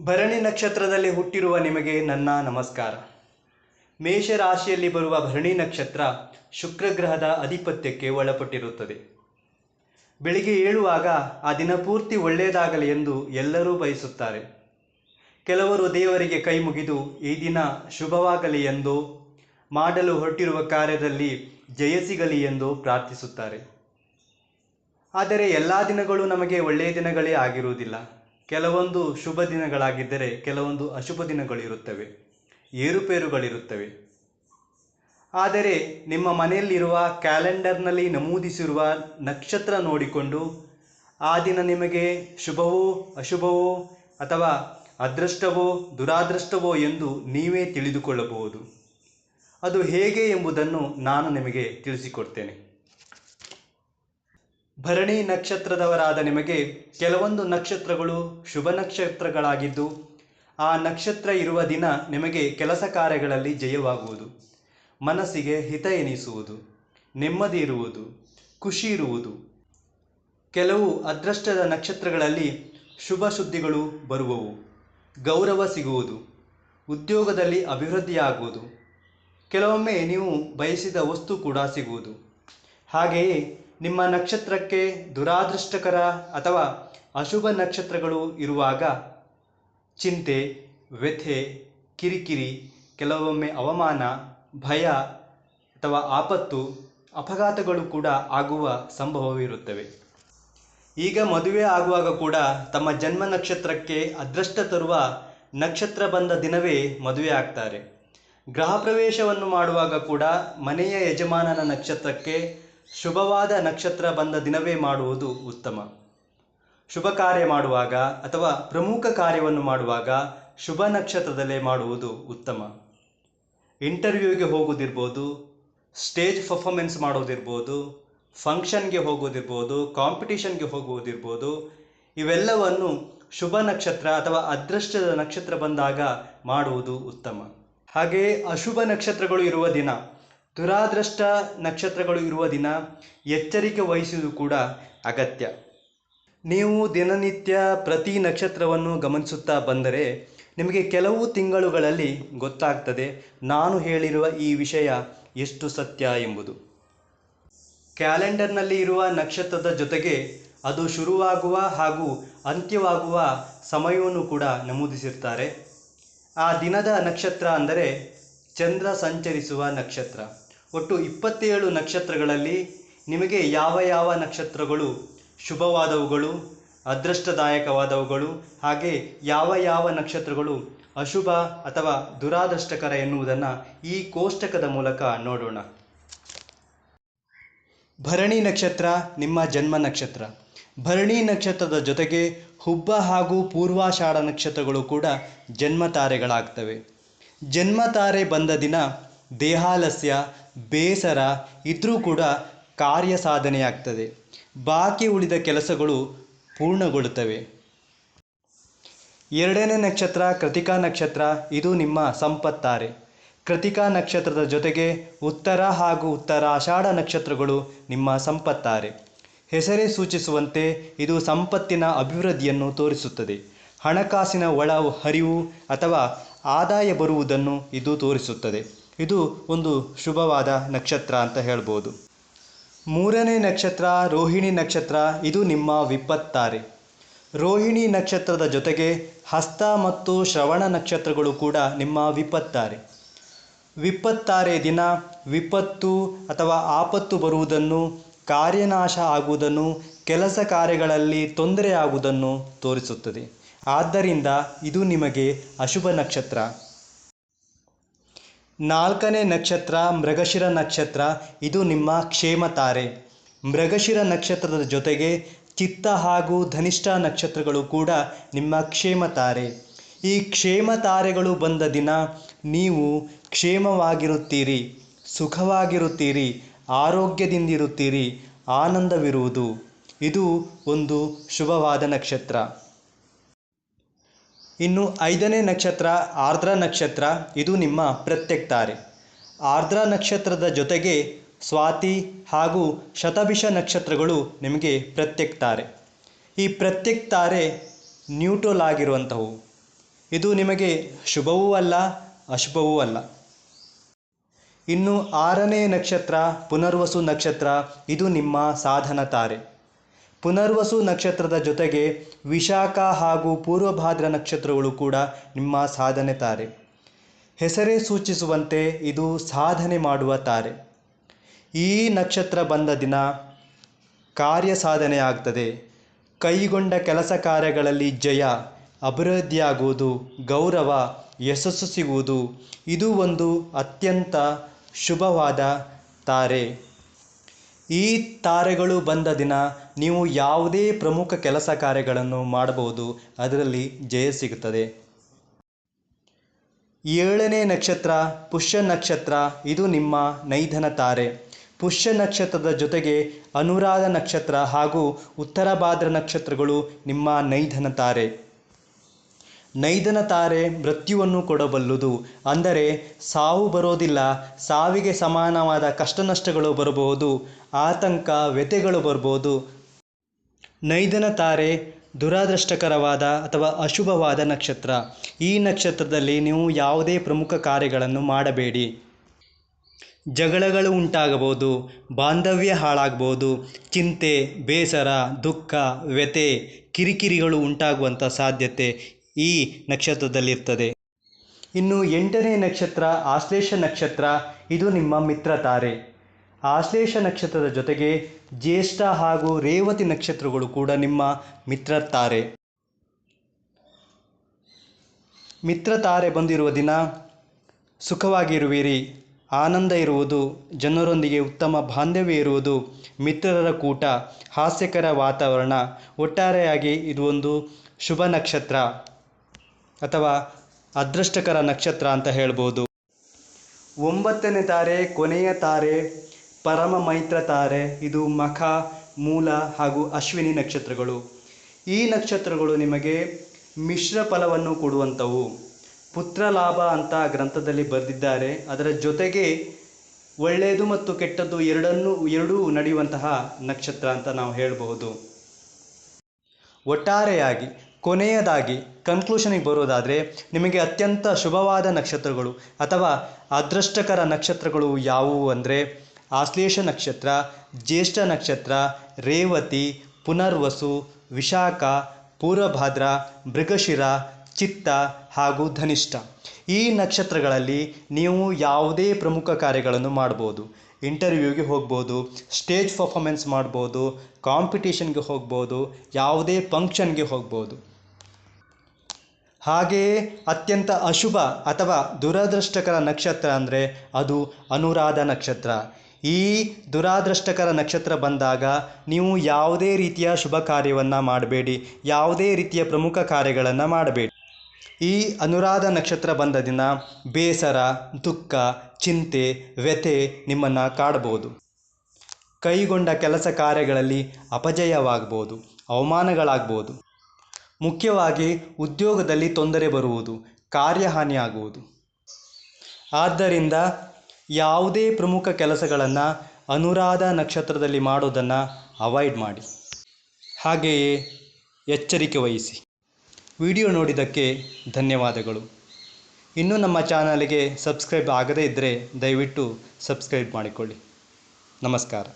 ಭರಣಿ ನಕ್ಷತ್ರದಲ್ಲಿ ಹುಟ್ಟಿರುವ ನಿಮಗೆ ನನ್ನ ನಮಸ್ಕಾರ. ಮೇಷರಾಶಿಯಲ್ಲಿ ಬರುವ ಭರಣಿ ನಕ್ಷತ್ರ ಶುಕ್ರಗ್ರಹದ ಆಧಿಪತ್ಯಕ್ಕೆ ಒಳಪಟ್ಟಿರುತ್ತದೆ. ಬೆಳಿಗ್ಗೆ ಏಳುವಾಗ ಆ ದಿನ ಪೂರ್ತಿ ಒಳ್ಳೆಯದಾಗಲಿ ಎಂದು ಎಲ್ಲರೂ ಬಯಸುತ್ತಾರೆ. ಕೆಲವರು ದೇವರಿಗೆ ಕೈ ಮುಗಿದು ಈ ದಿನ ಶುಭವಾಗಲಿ ಎಂದು, ಮಾಡಲು ಹೊರಟಿರುವ ಕಾರ್ಯದಲ್ಲಿ ಜಯಸಿಗಲಿ ಎಂದು ಪ್ರಾರ್ಥಿಸುತ್ತಾರೆ. ಆದರೆ ಎಲ್ಲ ದಿನಗಳು ನಮಗೆ ಒಳ್ಳೆಯ ದಿನಗಳೇ ಆಗಿರುವುದಿಲ್ಲ. ಕೆಲವೊಂದು ಶುಭ ದಿನಗಳಾಗಿದ್ದರೆ ಕೆಲವೊಂದು ಅಶುಭ ದಿನಗಳಿರುತ್ತವೆ, ಏರುಪೇರುಗಳಿರುತ್ತವೆ. ಆದರೆ ನಿಮ್ಮ ಮನೆಯಲ್ಲಿರುವ ಕ್ಯಾಲೆಂಡರ್ನಲ್ಲಿ ನಮೂದಿಸಿರುವ ನಕ್ಷತ್ರ ನೋಡಿಕೊಂಡು ಆ ದಿನ ನಿಮಗೆ ಶುಭವೋ, ಅಶುಭವೋ ಅಥವಾ ಅದೃಷ್ಟವೋ, ದುರಾದೃಷ್ಟವೋ ಎಂದು ನೀವೇ ತಿಳಿದುಕೊಳ್ಳಬಹುದು. ಅದು ಹೇಗೆ ಎಂಬುದನ್ನು ನಾನು ನಿಮಗೆ ತಿಳಿಸಿಕೊಡ್ತೇನೆ. ಭರಣಿ ನಕ್ಷತ್ರದವರಾದ ನಿಮಗೆ ಕೆಲವೊಂದು ನಕ್ಷತ್ರಗಳು ಶುಭ ನಕ್ಷತ್ರಗಳಾಗಿದ್ದು, ಆ ನಕ್ಷತ್ರ ಇರುವ ದಿನ ನಿಮಗೆ ಕೆಲಸ ಕಾರ್ಯಗಳಲ್ಲಿ ಜಯವಾಗುವುದು. ಮನಸ್ಸಿಗೆ ಹಿತ ಎನಿಸುವುದು. ನೆಮ್ಮದಿ ಇರುವುದು. ಖುಷಿ ಇರುವುದು. ಕೆಲವು ಅದೃಷ್ಟದ ನಕ್ಷತ್ರಗಳಲ್ಲಿ ಶುಭ ಸುದ್ದಿಗಳು ಬರುವವು. ಗೌರವ ಸಿಗುವುದು. ಉದ್ಯೋಗದಲ್ಲಿ ಅಭಿವೃದ್ಧಿಯಾಗುವುದು. ಕೆಲವೊಮ್ಮೆ ನೀವು ಬಯಸಿದ ವಸ್ತು ಕೂಡ ಸಿಗುವುದು. ಹಾಗೆಯೇ ನಿಮ್ಮ ನಕ್ಷತ್ರಕ್ಕೆ ದುರಾದೃಷ್ಟಕರ ಅಥವಾ ಅಶುಭ ನಕ್ಷತ್ರಗಳು ಇರುವಾಗ ಚಿಂತೆ, ವ್ಯಥೆ, ಕಿರಿಕಿರಿ, ಕೆಲವೊಮ್ಮೆ ಅವಮಾನ, ಭಯ ಅಥವಾ ಆಪತ್ತು, ಅಪಘಾತಗಳು ಕೂಡ ಆಗುವ ಸಂಭವವಿರುತ್ತವೆ ಈಗ ಮದುವೆ ಆಗುವಾಗ ಕೂಡ ತಮ್ಮ ಜನ್ಮ ನಕ್ಷತ್ರಕ್ಕೆ ಅದೃಷ್ಟ ತರುವ ನಕ್ಷತ್ರ ಬಂದ ದಿನವೇ ಮದುವೆ ಆಗ್ತಾರೆ. ಗೃಹ ಪ್ರವೇಶವನ್ನು ಮಾಡುವಾಗ ಕೂಡ ಮನೆಯ ಯಜಮಾನನ ನಕ್ಷತ್ರಕ್ಕೆ ಶುಭವಾದ ನಕ್ಷತ್ರ ಬಂದ ದಿನವೇ ಮಾಡುವುದು ಉತ್ತಮ. ಶುಭ ಕಾರ್ಯ ಮಾಡುವಾಗ ಅಥವಾ ಪ್ರಮುಖ ಕಾರ್ಯವನ್ನು ಮಾಡುವಾಗ ಶುಭ ನಕ್ಷತ್ರದಲ್ಲೇ ಮಾಡುವುದು ಉತ್ತಮ. ಇಂಟರ್ವ್ಯೂಗೆ ಹೋಗೋದಿರ್ಬೋದು ಸ್ಟೇಜ್ ಪರ್ಫಾರ್ಮೆನ್ಸ್ ಮಾಡೋದಿರ್ಬೋದು ಫಂಕ್ಷನ್ಗೆ ಹೋಗೋದಿರ್ಬೋದು ಕಾಂಪಿಟೇಷನ್ಗೆ ಹೋಗುವುದಿರ್ಬೋದು, ಇವೆಲ್ಲವನ್ನು ಶುಭ ನಕ್ಷತ್ರ ಅಥವಾ ಅದೃಷ್ಟದ ನಕ್ಷತ್ರ ಬಂದಾಗ ಮಾಡುವುದು ಉತ್ತಮ. ಹಾಗೆಯೇ ಅಶುಭ ನಕ್ಷತ್ರಗಳು ಇರುವ ದಿನ ದುರಾದೃಷ್ಟ ನಕ್ಷತ್ರಗಳು ಇರುವ ದಿನ ಎಚ್ಚರಿಕೆ ವಹಿಸುವುದು ಕೂಡ ಅಗತ್ಯ. ನೀವು ದಿನನಿತ್ಯ ಪ್ರತಿ ನಕ್ಷತ್ರವನ್ನು ಗಮನಿಸುತ್ತಾ ಬಂದರೆ ನಿಮಗೆ ಕೆಲವು ತಿಂಗಳುಗಳಲ್ಲಿ ಗೊತ್ತಾಗ್ತದೆ ನಾನು ಹೇಳಿರುವ ಈ ವಿಷಯ ಎಷ್ಟು ಸತ್ಯ ಎಂಬುದು. ಕ್ಯಾಲೆಂಡರ್ನಲ್ಲಿ ಇರುವ ನಕ್ಷತ್ರದ ಜೊತೆಗೆ ಅದು ಶುರುವಾಗುವ ಹಾಗೂ ಅಂತ್ಯವಾಗುವ ಸಮಯವನ್ನು ಕೂಡ ನಮೂದಿಸಿರ್ತಾರೆ. ಆ ದಿನದ ನಕ್ಷತ್ರ ಅಂದರೆ ಚಂದ್ರ ಸಂಚರಿಸುವ ನಕ್ಷತ್ರ. ಒಟ್ಟು ಇಪ್ಪತ್ತೇಳು ನಕ್ಷತ್ರಗಳಲ್ಲಿ ನಿಮಗೆ ಯಾವ ಯಾವ ನಕ್ಷತ್ರಗಳು ಶುಭವಾದವುಗಳು, ಅದೃಷ್ಟದಾಯಕವಾದವುಗಳು, ಹಾಗೆ ಯಾವ ಯಾವ ನಕ್ಷತ್ರಗಳು ಅಶುಭ ಅಥವಾ ದುರಾದೃಷ್ಟಕರ ಎನ್ನುವುದನ್ನು ಈ ಕೋಷ್ಟಕದ ಮೂಲಕ ನೋಡೋಣ. ಭರಣಿ ನಕ್ಷತ್ರ ನಿಮ್ಮ ಜನ್ಮ ನಕ್ಷತ್ರ. ಭರಣಿ ನಕ್ಷತ್ರದ ಜೊತೆಗೆ ಹುಬ್ಬ ಹಾಗೂ ಪೂರ್ವಾಷಾಢ ನಕ್ಷತ್ರಗಳು ಕೂಡ ಜನ್ಮ ತಾರೆಗಳಾಗ್ತವೆ. ಜನ್ಮ ತಾರೆ ಬಂದ ದಿನ ದೇಹಾಲಸ್ಯ, ಬೇಸರ ಇದ್ರೂ ಕೂಡ ಕಾರ್ಯ ಸಾಧನೆಯಾಗ್ತದೆ. ಬಾಕಿ ಉಳಿದ ಕೆಲಸಗಳು ಪೂರ್ಣಗೊಳ್ಳುತ್ತವೆ. ಎರಡನೇ ನಕ್ಷತ್ರ, ಕೃತಿಕಾ ನಕ್ಷತ್ರ, ಇದು ನಿಮ್ಮ ಸಂಪತ್ತಾರೆ. ಕೃತಿಕಾ ನಕ್ಷತ್ರದ ಜೊತೆಗೆ ಉತ್ತರ ಹಾಗೂ ಉತ್ತರ ಆಷಾಢ ನಕ್ಷತ್ರಗಳು ನಿಮ್ಮ ಸಂಪತ್ತಾರೆ. ಹೆಸರೇ ಸೂಚಿಸುವಂತೆ ಇದು ಸಂಪತ್ತಿನ ಅಭಿವೃದ್ಧಿಯನ್ನು ತೋರಿಸುತ್ತದೆ. ಹಣಕಾಸಿನ ಒಳ ಹರಿವು ಅಥವಾ ಆದಾಯ ಬರುವುದನ್ನು ಇದು ತೋರಿಸುತ್ತದೆ. ಇದು ಒಂದು ಶುಭವಾದ ನಕ್ಷತ್ರ ಅಂತ ಹೇಳ್ಬೋದು. ಮೂರನೇ ನಕ್ಷತ್ರ, ರೋಹಿಣಿ ನಕ್ಷತ್ರ, ಇದು ನಿಮ್ಮ ವಿಪತ್ತಾರೆ. ರೋಹಿಣಿ ನಕ್ಷತ್ರದ ಜೊತೆಗೆ ಹಸ್ತ ಮತ್ತು ಶ್ರವಣ ನಕ್ಷತ್ರಗಳು ಕೂಡ ನಿಮ್ಮ ವಿಪತ್ತಾರೆ. ವಿಪತ್ತಾರೆ ದಿನ, ವಿಪತ್ತು ಅಥವಾ ಆಪತ್ತು ಬರುವುದನ್ನು, ಕಾರ್ಯನಾಶ ಆಗುವುದನ್ನು, ಕೆಲಸ ಕಾರ್ಯಗಳಲ್ಲಿ ತೊಂದರೆ ಆಗುವುದನ್ನು ತೋರಿಸುತ್ತದೆ. ಆದ್ದರಿಂದ ಇದು ನಿಮಗೆ ಅಶುಭ ನಕ್ಷತ್ರ. ನಾಲ್ಕನೇ ನಕ್ಷತ್ರ ಮೃಗಶಿರ ನಕ್ಷತ್ರ, ಇದು ನಿಮ್ಮ ಕ್ಷೇಮ ತಾರೆ. ಮೃಗಶಿರ ನಕ್ಷತ್ರದ ಜೊತೆಗೆ ಚಿತ್ತ ಹಾಗೂ ಧನಿಷ್ಠ ನಕ್ಷತ್ರಗಳು ಕೂಡ ನಿಮ್ಮ ಕ್ಷೇಮ ತಾರೆ. ಈ ಕ್ಷೇಮ ತಾರೆಗಳು ಬಂದ ದಿನ ನೀವು ಕ್ಷೇಮವಾಗಿರುತ್ತೀರಿ, ಸುಖವಾಗಿರುತ್ತೀರಿ, ಆರೋಗ್ಯದಿಂದಿರುತ್ತೀರಿ, ಆನಂದವಿರುವುದು. ಇದು ಒಂದು ಶುಭವಾದ ನಕ್ಷತ್ರ. ಇನ್ನು ಐದನೇ ನಕ್ಷತ್ರ ಆರ್ದ್ರ ನಕ್ಷತ್ರ, ಇದು ನಿಮ್ಮ ಪ್ರತ್ಯಕ್ ತಾರೆ ಆರ್ದ್ರ ನಕ್ಷತ್ರದ ಜೊತೆಗೆ ಸ್ವಾತಿ ಹಾಗೂ ಶತಭಿಷ ನಕ್ಷತ್ರಗಳು ನಿಮಗೆ ಪ್ರತ್ಯಕ್ತಾರೆ. ಈ ಪ್ರತ್ಯಕ್ ತಾರೆ ನ್ಯೂಟ್ರಲ್ ಆಗಿರುವಂಥವು. ಇದು ನಿಮಗೆ ಶುಭವೂ ಅಲ್ಲ, ಅಶುಭವೂ ಅಲ್ಲ. ಇನ್ನು ಆರನೇ ನಕ್ಷತ್ರ, ಪುನರ್ವಸು ನಕ್ಷತ್ರ, ಇದು ನಿಮ್ಮ ಸಾಧನ ತಾರೆ ಪುನರ್ವಸು ನಕ್ಷತ್ರದ ಜೊತೆಗೆ ವಿಶಾಖ ಹಾಗೂ ಪೂರ್ವಭಾದ್ರ ನಕ್ಷತ್ರಗಳು ಕೂಡ ನಿಮ್ಮ ಸಾಧನೆ ತಾರೆ. ಹೆಸರೇ ಸೂಚಿಸುವಂತೆ ಇದು ಸಾಧನೆ ಮಾಡುವ ತಾರೆ. ಈ ನಕ್ಷತ್ರ ಬಂದ ದಿನ ಕಾರ್ಯ ಸಾಧನೆ ಆಗ್ತದೆ. ಕೈಗೊಂಡ ಕೆಲಸ ಕಾರ್ಯಗಳಲ್ಲಿ ಜಯ, ಅಭಿವೃದ್ಧಿಯಾಗುವುದು, ಗೌರವ, ಯಶಸ್ಸು ಸಿಗುವುದು, ಇದು ಒಂದು ಅತ್ಯಂತ ಶುಭವಾದ ತಾರೆ. ಈ ತಾರೆಗಳು ಬಂದ ದಿನ ನೀವು ಯಾವುದೇ ಪ್ರಮುಖ ಕೆಲಸ ಕಾರ್ಯಗಳನ್ನು ಮಾಡಬಹುದು. ಅದರಲ್ಲಿ ಜಯ ಸಿಗುತ್ತದೆ. ಏಳನೇ ನಕ್ಷತ್ರ, ಪುಷ್ಯ ನಕ್ಷತ್ರ, ಇದು ನಿಮ್ಮ ನೈಧನ ತಾರೆ. ಪುಷ್ಯ ನಕ್ಷತ್ರದ ಜೊತೆಗೆ ಅನುರಾಧ ನಕ್ಷತ್ರ ಹಾಗೂ ಉತ್ತರ ಭಾದ್ರ ನಕ್ಷತ್ರಗಳು ನಿಮ್ಮ ನೈಧನ ತಾರೆ. ನೈದನ ತಾರೆ ಮೃತ್ಯುವನ್ನು ಕೊಡಬಲ್ಲುದು. ಅಂದರೆ ಸಾವು ಬರೋದಿಲ್ಲ, ಸಾವಿಗೆ ಸಮಾನವಾದ ಕಷ್ಟನಷ್ಟಗಳು ಬರಬಹುದು, ಆತಂಕ, ವ್ಯಥೆಗಳು ಬರ್ಬೋದು ನೈದನ ತಾರೆ ದುರಾದೃಷ್ಟಕರವಾದ ಅಥವಾ ಅಶುಭವಾದ ನಕ್ಷತ್ರ. ಈ ನಕ್ಷತ್ರದಲ್ಲಿ ನೀವು ಯಾವುದೇ ಪ್ರಮುಖ ಕಾರ್ಯಗಳನ್ನು ಮಾಡಬೇಡಿ. ಜಗಳಗಳು ಉಂಟಾಗಬಹುದು, ಬಾಂಧವ್ಯ ಹಾಳಾಗ್ಬೋದು ಚಿಂತೆ, ಬೇಸರ, ದುಃಖ, ವ್ಯಥೆ, ಕಿರಿಕಿರಿಗಳು ಉಂಟಾಗುವಂಥ ಸಾಧ್ಯತೆ. ಈ ನಕ್ಷತ್ರದಲ್ಲಿರ್ತದೆ. ಇನ್ನು ಎಂಟನೇ ನಕ್ಷತ್ರ, ಆಶ್ಲೇಷ ನಕ್ಷತ್ರ, ಇದು ನಿಮ್ಮ ಮಿತ್ರ ತಾರೆ. ಆಶ್ಲೇಷ ನಕ್ಷತ್ರದ ಜೊತೆಗೆ ಜ್ಯೇಷ್ಠ ಹಾಗೂ ರೇವತಿ ನಕ್ಷತ್ರಗಳು ಕೂಡ ನಿಮ್ಮ ಮಿತ್ರ ತಾರೆ. ಮಿತ್ರ ತಾರೆ ಬಂದಿರುವ ದಿನ ಸುಖವಾಗಿರುವಿರಿ ಆನಂದ ಇರುವುದು, ಜನರೊಂದಿಗೆ ಉತ್ತಮ ಬಾಂಧವ್ಯ ಇರುವುದು, ಮಿತ್ರರ ಕೂಟ, ಹಾಸ್ಯಕರ ವಾತಾವರಣ, ಒಟ್ಟಾರೆಯಾಗಿ ಇದು ಒಂದು ಶುಭ ನಕ್ಷತ್ರ. ಅಥವಾ ಅದೃಷ್ಟಕರ ನಕ್ಷತ್ರ ಅಂತ ಹೇಳ್ಬೋದು. ಒಂಬತ್ತನೇ ತಾರೆ, ಕೊನೆಯ ತಾರೆ, ಪರಮ ಮೈತ್ರ ತಾರೆ, ಇದು ಮಖ, ಮೂಲ ಹಾಗೂ ಅಶ್ವಿನಿ ನಕ್ಷತ್ರಗಳು. ಈ ನಕ್ಷತ್ರಗಳು ನಿಮಗೆ ಮಿಶ್ರ ಫಲವನ್ನು ಕೊಡುವಂಥವು. ಪುತ್ರ ಲಾಭ ಅಂತ ಗ್ರಂಥದಲ್ಲಿ ಬರೆದಿದ್ದಾರೆ. ಅದರ ಜೊತೆಗೆ ಒಳ್ಳೆಯದು ಮತ್ತು ಕೆಟ್ಟದ್ದು ಎರಡನ್ನೂ, ಎರಡೂ ನಡೆಯುವಂತಹ ನಕ್ಷತ್ರ ಅಂತ ನಾವು ಹೇಳಬಹುದು. ಒಟ್ಟಾರೆಯಾಗಿ ಕೊನೆಯದಾಗಿ ಕನ್ಕ್ಲೂಷನಿಗೆ ಬರೋದಾದರೆ ನಿಮಗೆ ಅತ್ಯಂತ ಶುಭವಾದ ನಕ್ಷತ್ರಗಳು ಅಥವಾ ಅದೃಷ್ಟಕರ ನಕ್ಷತ್ರಗಳು ಯಾವುವು ಅಂದರೆ, ಆಶ್ಲೇಷ ನಕ್ಷತ್ರ, ಜ್ಯೇಷ್ಠ ನಕ್ಷತ್ರ, ರೇವತಿ, ಪುನರ್ವಸು, ವಿಶಾಖ, ಪೂರ್ವಭಾದ್ರ, ಮೃಗಶಿರ, ಚಿತ್ತ ಹಾಗೂ ಧನಿಷ್ಠ. ಈ ನಕ್ಷತ್ರಗಳಲ್ಲಿ ನೀವು ಯಾವುದೇ ಪ್ರಮುಖ ಕಾರ್ಯಗಳನ್ನು ಮಾಡ್ಬೋದು. ಇಂಟರ್ವ್ಯೂಗೆ ಹೋಗ್ಬೋದು ಸ್ಟೇಜ್ ಪರ್ಫಾಮೆನ್ಸ್ ಮಾಡ್ಬೋದು ಕಾಂಪಿಟೇಷನ್ಗೆ ಹೋಗ್ಬೋದು, ಯಾವುದೇ ಫಂಕ್ಷನ್ಗೆ ಹೋಗ್ಬೋದು. ಹಾಗೆಯೇ ಅತ್ಯಂತ ಅಶುಭ ಅಥವಾ ದುರದೃಷ್ಟಕರ ನಕ್ಷತ್ರ ಅಂದರೆ ಅದು ಅನುರಾಧ ನಕ್ಷತ್ರ. ಈ ದುರಾದೃಷ್ಟಕರ ನಕ್ಷತ್ರ ಬಂದಾಗ ನೀವು ಯಾವುದೇ ರೀತಿಯ ಶುಭ ಕಾರ್ಯವನ್ನು ಮಾಡಬೇಡಿ, ಯಾವುದೇ ರೀತಿಯ ಪ್ರಮುಖ ಕಾರ್ಯಗಳನ್ನು ಮಾಡಬೇಡಿ. ಈ ಅನುರಾಧ ನಕ್ಷತ್ರ ಬಂದ ದಿನ ಬೇಸರ, ದುಃಖ, ಚಿಂತೆ, ವ್ಯಥೆ ನಿಮ್ಮನ್ನು ಕಾಡಬಹುದು ಕೈಗೊಂಡ ಕೆಲಸ ಕಾರ್ಯಗಳಲ್ಲಿ ಅಪಜಯವಾಗ್ಬೋದು, ಅವಮಾನಗಳಾಗ್ಬೋದು. ಮುಖ್ಯವಾಗಿ ಉದ್ಯೋಗದಲ್ಲಿ ತೊಂದರೆ ಬರುವುದು, ಕಾರ್ಯಹಾನಿಯಾಗುವುದು. ಆದ್ದರಿಂದ ಯಾವುದೇ ಪ್ರಮುಖ ಕೆಲಸಗಳನ್ನು ಅನುರಾಧ ನಕ್ಷತ್ರದಲ್ಲಿ ಮಾಡೋದನ್ನು ಅವಾಯ್ಡ್ ಮಾಡಿ. ಹಾಗೆಯೇ ಎಚ್ಚರಿಕೆ ವಹಿಸಿ. ವಿಡಿಯೋ ನೋಡಿದ್ದಕ್ಕೆ ಧನ್ಯವಾದಗಳು. ಇನ್ನೂ ನಮ್ಮ ಚಾನಲ್ಗೆ ಸಬ್ಸ್ಕ್ರೈಬ್ ಆಗದೇ ಇದ್ದರೆ ದಯವಿಟ್ಟು ಸಬ್ಸ್ಕ್ರೈಬ್ ಮಾಡಿಕೊಳ್ಳಿ. ನಮಸ್ಕಾರ.